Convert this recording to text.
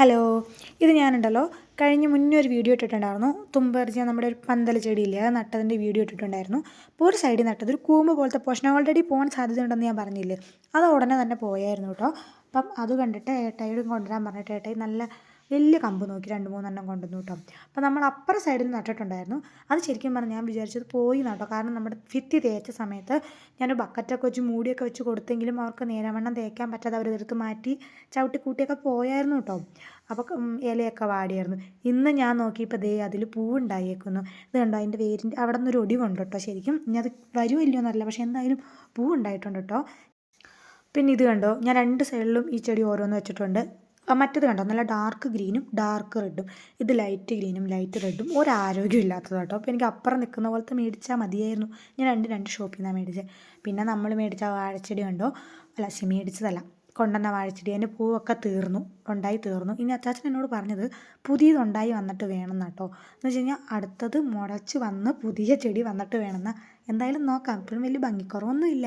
Hello ഇത് ഞാനുണ്ടല്ലോ. കഴിഞ്ഞ മുന്നേ ഒരു വീഡിയോ ഇട്ടിട്ടുണ്ടായിരുന്നു. തുമ്പറിച്ച നമ്മുടെ ഒരു പന്തൽ ചെടിയില്ലേ അത് നട്ടതിന്റെ വീഡിയോ ഇട്ടിട്ടുണ്ടായിരുന്നു. അപ്പോൾ ഒരു സൈഡിൽ നട്ടത് ഒരു കൂമ്പ് പോലത്തെ പോഷൻ. ഓൾറെഡി പോകാൻ സാധ്യതയുണ്ടെന്ന് ഞാൻ പറഞ്ഞില്ലേ? അത് ഉടനെ തന്നെ പോയായിരുന്നു കേട്ടോ. അപ്പം അത് കണ്ടിട്ട് ഏട്ടായിയോട് കൊണ്ടുവരാൻ പറഞ്ഞിട്ട് ഏട്ടായി നല്ല വലിയ കമ്പ് നോക്കി രണ്ട് മൂന്നെണ്ണം കൊണ്ടുവന്നു കേട്ടോ. അപ്പോൾ നമ്മൾ അപ്പുറ സൈഡിൽ നട്ടിട്ടുണ്ടായിരുന്നു. അത് ശരിക്കും പറഞ്ഞാൽ ഞാൻ വിചാരിച്ചത് പോയി നട്ടോ. കാരണം നമ്മുടെ ഭിത്തി തേച്ച സമയത്ത് ഞാനൊരു ബക്കറ്റൊക്കെ വെച്ച് മൂടിയൊക്കെ വെച്ച് കൊടുത്തെങ്കിലും അവർക്ക് നേരവണ്ണം തേക്കാൻ പറ്റാതെ അവർ എടുത്ത് മാറ്റി ചവിട്ടി കൂട്ടിയൊക്കെ പോയായിരുന്നു കേട്ടോ. അപ്പോൾ ഇലയൊക്കെ വാടിയായിരുന്നു. ഇന്ന് ഞാൻ നോക്കിയപ്പോൾ ദേ അതിൽ പൂവുണ്ടായേക്കുന്നു. ഇത് കണ്ടോ? അതിന്റെ വേരിന്റെ അവിടെ നിന്നൊരു ഒടിവുണ്ട് കേട്ടോ ശരിക്കും. ഇനി അത് വരുമോ ഇല്ലയോ പക്ഷേ എന്തായാലും പൂവുണ്ടായിട്ടുണ്ട് കേട്ടോ. പിന്നെ ഇത് കണ്ടോ? ഞാൻ രണ്ട് സൈഡിലും ഈ ചെടി ഓരോന്ന് വെച്ചിട്ടുണ്ട്. മറ്റേത് കണ്ടോ? നല്ല ഡാർക്ക് ഗ്രീനും ഡാർക്ക് റെഡും ഇത് ലൈറ്റ് ഗ്രീനും ലൈറ്റ് റെഡും ഒരു ആരോഗ്യം ഇല്ലാത്തത് കേട്ടോ. അപ്പോൾ എനിക്ക് അപ്പുറം നിൽക്കുന്ന പോലത്തെ മേടിച്ചാൽ മതിയായിരുന്നു. ഞാൻ രണ്ട് രണ്ട് ഷോപ്പിൽ നിന്നാണ് മേടിച്ചത് പിന്നെ നമ്മൾ മേടിച്ച വാഴച്ചെടി കണ്ടോ? അല്ല ശി മേടിച്ചതല്ല. കൊണ്ടുവന്ന വാഴച്ചെടി. അതിന്റെ പൂവൊക്കെ തീർന്നു. ഉണ്ടായി തീർന്നു. ഇനി അച്ചാച്ചൻ എന്നോട് പറഞ്ഞത് പുതിയതുണ്ടായി വന്നിട്ട് വേണം കേട്ടോ എന്ന് വെച്ച് കഴിഞ്ഞാൽ അടുത്തത് മുളച്ച് വന്ന് പുതിയ ചെടി വന്നിട്ട് വേണമെന്ന് എന്തായാലും നോക്കാം. ഇപ്പോഴും വലിയ ഭംഗിക്കുറവൊന്നും ഇല്ല